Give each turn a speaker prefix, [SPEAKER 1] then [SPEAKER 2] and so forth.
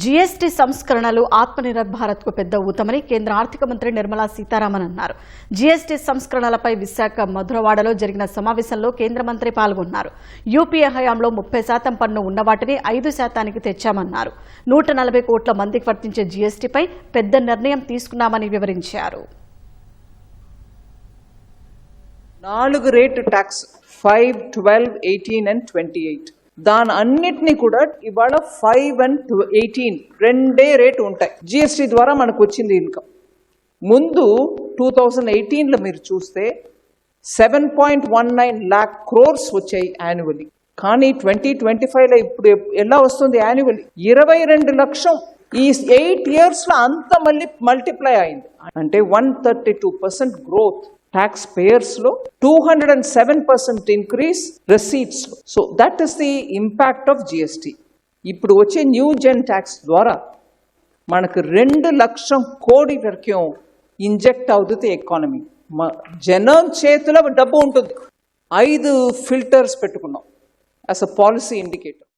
[SPEAKER 1] GST సంస్కరణలు ఆత్మనిర్భర్ భారత్కు పెద్ద ఊతమని కేంద్ర ఆర్థిక మంత్రి నిర్మలా సీతారామన్ అన్నారు. జీఎస్టీ సంస్కరణలపై విశాఖ మధురవాడలో జరిగిన సమావేశంలో కేంద్ర మంత్రి పాల్గొన్నారు. యూపీఏ హయాంలో ముప్పై శాతం పన్ను ఉన్న వాటిని ఐదు శాతానికి తెచ్చామన్నారు. నూట నలభై కోట్ల మందికి వర్తించే జీఎస్టీపై పెద్ద నిర్ణయం తీసుకున్నామని వివరించారు.
[SPEAKER 2] నాలుగు rate tax five twelve eighteen and twenty eight. దాని అన్నిటినీ కూడా ఇవాళ ఫైవ్ అండ్ ఎయిటీన్ రెండే రేటు ఉంటాయి. జిఎస్టీ ద్వారా మనకు వచ్చింది ఇన్కమ్ ముందు టూ థౌజండ్ ఎయిటీన్లో మీరు చూస్తే seven point one nine lakh crores వచ్చాయి యాన్యువల్లీ కానీ ట్వంటీ ట్వంటీ ఫైవ్లో ఇప్పుడు ఎలా వస్తుంది యాన్యువల్లీ ఇరవై రెండు లక్షం. ఈ ఎయిట్ ఇయర్స్లో అంత మళ్ళీ మల్టిప్లై అయింది. అంటే one thirty two percent growth tax పేయర్స్లో two hundred and seven percent increase is so that of the impact of ఇప్పుడు వచ్చే న్యూ జెన్ ట్యాక్స్ ద్వారా మనకు రెండు లక్షం కోడి వరకు ఇంజెక్ట్ అవుతుంది ఎకానమీ జనం చేతిలో డబ్బు ఉంటుంది. ఐదు ఫిల్టర్స్ పెట్టుకున్నాం. As a policy indicator